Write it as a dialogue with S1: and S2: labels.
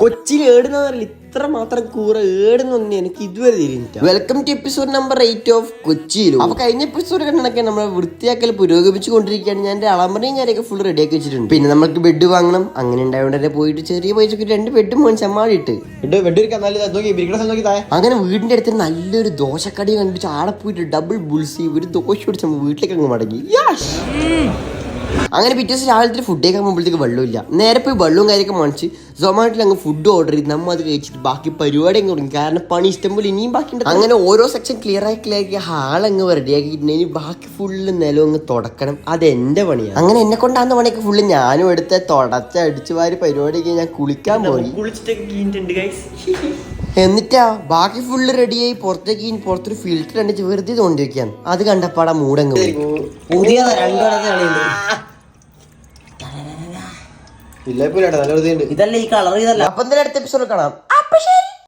S1: കൊച്ചിയിൽ ഏടുന്ന ഇത്ര മാത്രം കൂറ ഏടുന്നൊന്നും എനിക്ക് ഇതുവരെ തിരിഞ്ഞിട്ട് welcome to episode number eight of കൊച്ചിയിലും. അപ്പൊ കഴിഞ്ഞ എപ്പിസോഡ് കണ്ടൊക്കെ നമ്മൾ വൃത്തിയാക്കൽ പുരോഗമിച്ചു കൊണ്ടിരിക്കുകയാണ്. ഞാൻ എന്റെ അളമറയും കാര്യമൊക്കെ ഫുൾ റെഡിയാക്കി വെച്ചിട്ടുണ്ട്. പിന്നെ നമ്മൾക്ക് ബെഡ് വാങ്ങണം. അങ്ങനെ ഉണ്ടായതുകൊണ്ട് തന്നെ പോയിട്ട് ചെറിയ പൈസക്ക് രണ്ട് ബെഡ്
S2: മോൻ ചമ്മാടിയിട്ട്
S1: അങ്ങനെ വീടിന്റെ അടുത്ത് നല്ലൊരു ദോശക്കടി കണ്ടിട്ട് ആടെ പോയിട്ട് ഡബിൾ ബുൾസി ഒരു ദോശ പിടിച്ച വീട്ടിലേക്ക് അങ്ങ് മടങ്ങി. യാഷ്. അങ്ങനെ പിറ്റേ ദിവസം രാവിലത്തെ ഫുഡ് കഴിക്കാൻ പോകുമ്പോഴത്തേക്ക് വെള്ളമില്ല. നേരെ പോയി വെള്ളവും കാര്യമൊക്കെ മണിച്ച് സൊമാറ്റോയിൽ അങ്ങ് ഫുഡ് ഓർഡർ ചെയ്ത് നമ്മൾ അത് കഴിച്ചിട്ട് ബാക്കി പരിപാടി അങ്ങ് തുടങ്ങി. കാരണം പണി ഇഷ്ടംപോലെ ഇനിയും ബാക്കി അങ്ങനെ ഓരോ സെക്ഷൻ ക്ലിയർ ആയി ക്ലിയർ ആക്കി അങ്ങ് റെഡിയാക്കിയിട്ട് ഇനി ബാക്കി ഫുള്ള് നിലം അങ്ങ് തുടക്കണം. അത് എന്റെ പണിയാണ്. അങ്ങനെ എന്നെ കൊണ്ടാകുന്ന പണിയൊക്കെ ഫുള്ള് ഞാനും എടുത്ത് തുടച്ച അടിച്ചു വാരി പരിപാടിയൊക്കെ ഞാൻ കുളിക്കാൻ പോയി. എന്നിട്ടാ ബാക്കി ഫുള്ള് റെഡിയായി പുറത്തേക്ക് പുറത്തൊരു ഫിൽറ്റർ അടിച്ച് വെറുതെ തോണ്ടി വെക്കാൻ അത് കണ്ടപ്പാടാ മൂടങ്ങ്
S2: പുതിയ രണ്ടു ഇല്ല ഇപ്പൊ
S3: ഇതല്ല ഈ കളർ ഇതല്ല.
S1: അപ്പൊ എന്തായാലും അടുത്ത എപ്പിസോഡ് കാണാം.